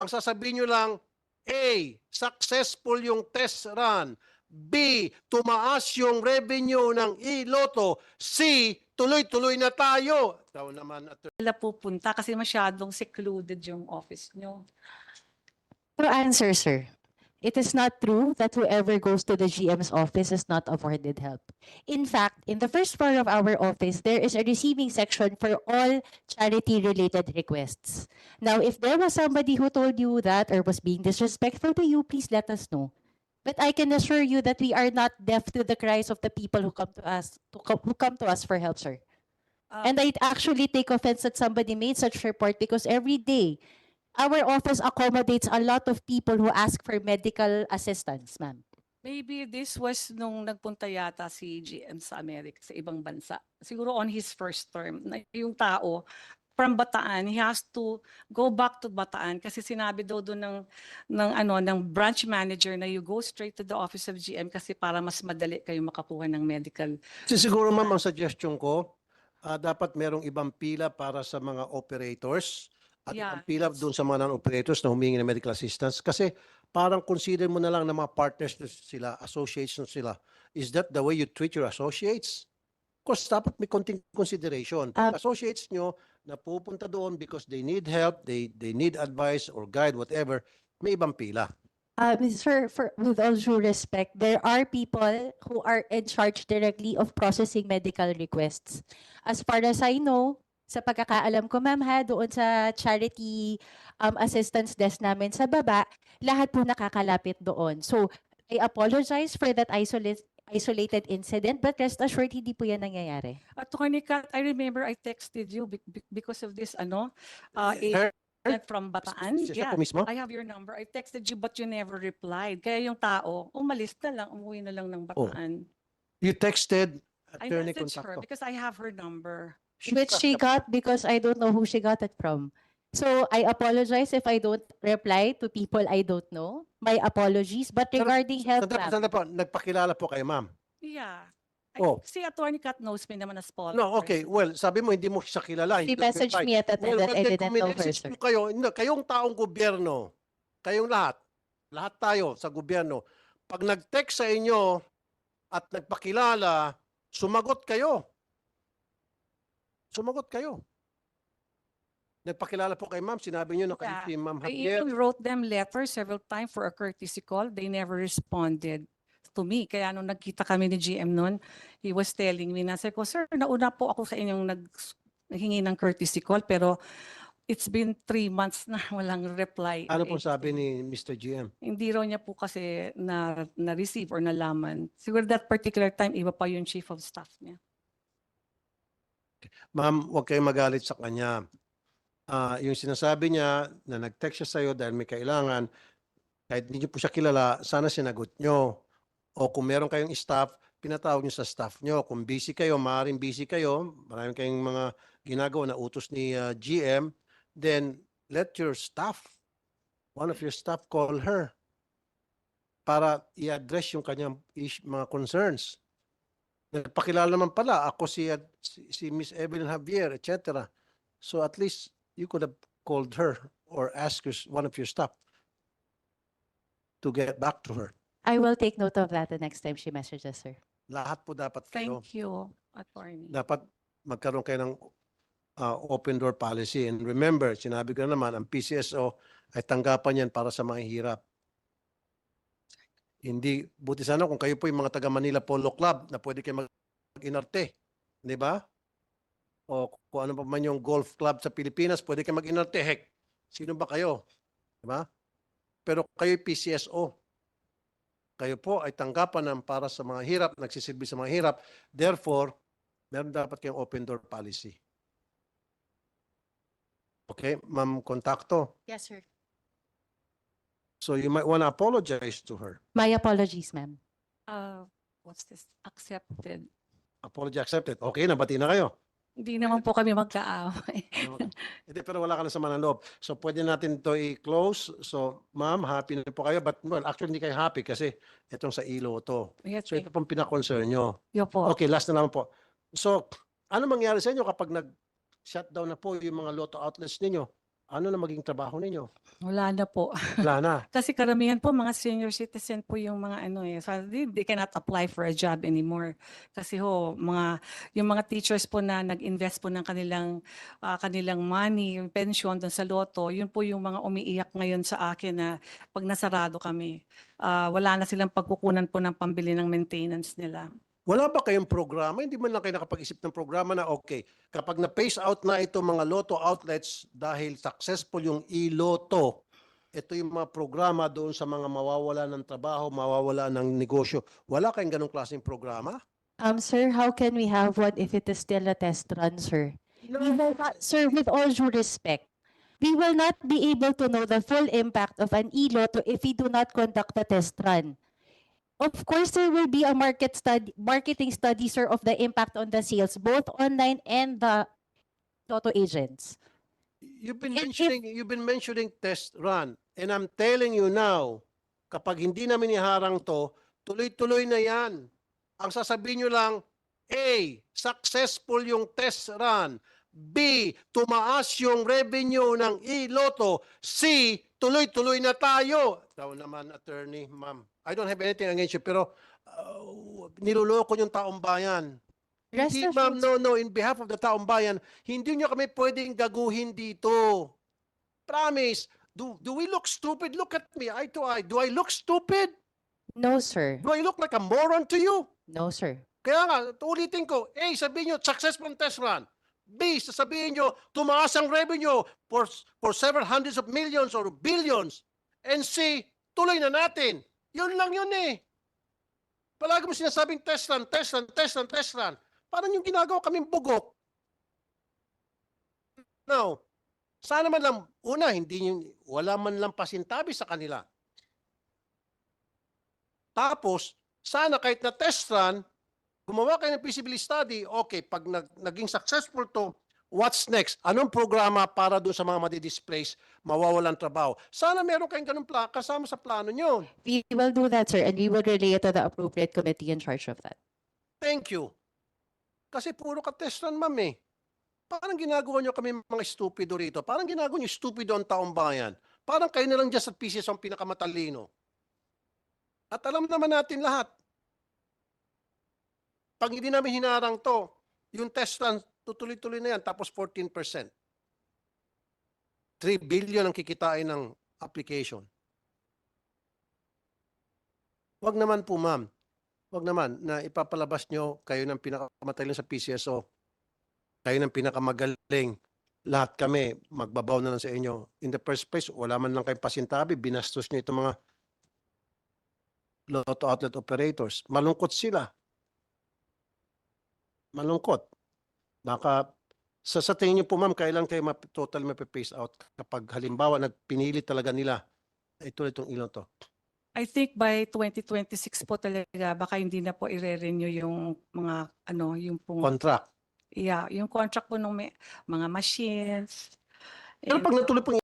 ang sasabihin nyo lang, A, successful yung test run. B, tumaas yung revenue ng e-lotto. C, tuloy-tuloy na tayo. Ikaw naman, Atty. Sila pupunta kasi masyadong secluded yung office nyo. To answer, sir, it is not true that whoever goes to the GM's office is not afforded help. In fact, in the first floor of our office, there is a receiving section for all charity-related requests. Now, if there was somebody who told you that or was being disrespectful to you, please let us know. But I can assure you that we are not deaf to the cries of the people who come to us, to co- who come to us for help, sir. Ah, And I actually take offense that somebody made such report because every day, our office accommodates a lot of people who ask for medical assistance, ma'am. Maybe this was nung nagpunta yata si GM sa Amerika, sa ibang bansa. Siguro on his first term, na yung tao from Bataan, he has to go back to Bataan kasi sinabi daw doon ng, ng, ano, ng branch manager na you go straight to the office of GM kasi para mas madali kayo makakuha ng medical. Si siguro ma'am, ang suggestion ko, ah, dapat merong ibang pila para sa mga operators at Yeah, ibang pila that's- doon sa mga non-operators na humingi ng medical assistance. Kasi parang consider mo na lang na mga partners sila, associates sila. Is that the way you treat your associates? Of course, dapat may konting consideration. Pag associates nyo na pupunta doon because they need help, they they need advice or guide, whatever, may ibang pila. Uh, sir, for, with all due respect, there are people who are in charge directly of processing medical requests. As far as I know, sa pagkakaalam ko, ma'am, ha, doon sa charity um, assistance desk namin sa baba, lahat po nakakalapit doon. So, I apologize for that isolate, isolated incident, but rest assured, hindi po yan nangyayari. Attorney Kat, I remember I texted you be- be- because of this, ano, uh, agent from Bataan. siya, siya Yeah. po mismo? I have your number. I texted you but you never replied. Kaya yung tao, umalis na lang, umuwi na lang ng Oh, Bataan. You texted I Attorney messaged her Contacto. because I have her number. Which she got because I don't know who she got it from. So I apologize if I don't reply to people I don't know. My apologies. But regarding health, Sandali, ma'am, sandali po, nagpakilala po kayo, ma'am. Yeah. I, Oh. Si Attorney Kat knows me naman as Paul. No, okay. Well, sabi mo hindi mo siya kilala. she hindi mo messaged me at that time Well, that I didn't know her, sir. po kayo, no, kayong taong gobyerno, kayong lahat, lahat tayo sa gobyerno, pag nag-text sa inyo at nagpakilala, sumagot kayo. Sumagot kayo. Nagpakilala po kay ma'am, sinabi niyo na kayo Yeah. si ma'am I Javier. even wrote them letters several times for a courtesy call. They never responded to me. Kaya nung nagkita kami ni GM noon, he was telling me na, sabi ko, sir, nauna po ako sa inyong nag, naghingi ng courtesy call, pero it's been three months na walang reply. Ano po sabi ni Mr. GM? Hindi raw niya po kasi na, na-receive or nalaman. Siguro that particular time, iba pa yung chief of staff niya. Ma'am, huwag kayong magalit sa kanya. Ah, yung sinasabi niya na nag-text siya sa'yo dahil may kailangan, kahit hindi niyo po siya kilala, sana sinagot niyo. O kung meron kayong staff, pinatawag niyo sa staff niyo. Kung busy kayo, maaaring busy kayo, maraming kayong mga ginagawa na utos ni ah, GM, then let your staff, one of your staff call her para i-address yung kanyang mga concerns. Nagpakilala naman pala, ako si, si, si Miss Evelyn Javier, etc. So at least you could have called her or asked your, one of your staff to get back to her. I will take note of that the next time she messages, sir. Lahat po dapat kayo. Thank you, attorney. Dapat magkaroon kayo ng ah, open door policy. And remember, sinabi ko na naman, ang PCSO ay tanggapan yan para sa mga hirap. Hindi, buti sana kung kayo po yung mga taga Manila Polo Club na pwede kayo mag-inarte. Di ba? O kung ano pa man yung golf club sa Pilipinas, pwede kayo mag-inarte. Heck, sino ba kayo? Di ba? Pero kayo PCSO. Kayo po ay tanggapan ng para sa mga hirap, nagsisilbi sa mga hirap. Therefore, meron dapat kayong open door policy. Okay, ma'am, kontakto. Yes, sir. So you might want to apologize to her. My apologies, ma'am. Uh, what's this? Accepted. Apology accepted. Okay, nabati na kayo. Hindi naman po kami magkaaway. Hindi, pero wala ka na sa manaloob. So pwede natin to i-close. So ma'am, happy na po kayo. But well, actually hindi kayo happy kasi itong sa ilo to. Yes, So ito pong pinakoncern nyo. Yo po. Okay, last na naman po. So, ano mangyari sa inyo kapag nag-shutdown na po yung mga lotto outlets ninyo? Ano na maging trabaho ninyo? Wala na po. Wala na. Kasi karamihan po mga senior citizen po yung mga ano eh. So they, they cannot apply for a job anymore. Kasi ho, mga yung mga teachers po na nag-invest po ng kanilang ah, kanilang money, yung pension doon sa loto, yun po yung mga umiiyak ngayon sa akin na pag nasarado kami, ah, wala na silang pagkukunan po ng pambili ng maintenance nila. Wala ba kayong programa? Hindi man lang kayo nakapag-isip ng programa na okay, kapag na-phase out na ito mga lotto outlets dahil successful yung e-lotto, ito yung mga programa doon sa mga mawawala ng trabaho, mawawala ng negosyo. Wala kayong ganong klaseng programa? Um, sir, how can we have one if it is still a test run, sir? We will not, sir, with all due respect, we will not be able to know the full impact of an e-lotto if we do not conduct the test run. Of course, there will be a market study, marketing study, sir, of the impact on the sales, both online and the lotto agents. You've been And if- mentioning you've been mentioning test run and I'm telling you now, kapag hindi namin iharang to, tuloy-tuloy na 'yan. Ang sasabihin nyo lang, A, successful yung test run. B, tumaas yung revenue ng e-lotto. C, tuloy-tuloy na tayo. Ikaw naman, attorney, ma'am. I don't have anything against you, pero uh, niloloko yung taong bayan. Rest Hindi, ma'am, no, no. In behalf of the taong bayan, hindi nyo kami pwedeng gaguhin dito. Promise. Do, do we look stupid? Look at me, eye to eye. Do I look stupid? no, sir. Do I look like a moron to you? No, sir. Kaya nga, ulitin ko, A, sabihin nyo, successful test run. B, sasabihin nyo, tumaas ang revenue for, for several hundreds of millions or billions. And C, tuloy na natin. Yun lang yun eh. Palagi mo sinasabing test run, test run, test run, test run. Parang yung ginagawa kaming bugok. Now, sana man lang, una, hindi yung, wala man lang pasintabi sa kanila. Tapos, sana kahit na test run, gumawa kayo ng feasibility study, okay, pag nag- naging successful to, what's next? Anong programa para doon sa mga madi-displace, mawawalan trabaho? Sana meron kayong ganun pla kasama sa plano nyo. We will do that, sir, and we will relay it to the appropriate committee in charge of that. Thank you. Kasi puro ka test run, ma'am eh. Parang ginagawa nyo kami mga stupido rito. Parang ginagawa nyo stupido ang taong bayan. Parang kayo na lang dyan sa PCS ang pinakamatalino. At alam naman natin lahat. Pag hindi namin hinarang to, yung test run, tutuloy-tuloy na yan, tapos 14%. 3 billion ang kikitain ng application. Wag naman po, ma'am. Wag naman na ipapalabas nyo kayo ng pinakamatalino sa PCSO. Kayo ng pinakamagaling. Lahat kami, magbabaw na lang sa inyo. In the first place, wala man lang kayong pasintabi, binastos nyo itong mga lotto outlet operators. Malungkot sila. Malungkot. Baka sa, sa tingin nyo po ma'am, kailan kayo map, total mapipace out kapag halimbawa nagpinili talaga nila ito itong ilong to. I think by 2026 po talaga baka hindi na po i-renew yung mga ano yung pong Contract. yeah, yung contract po ng mga machines. Pero and- pag natuloy pong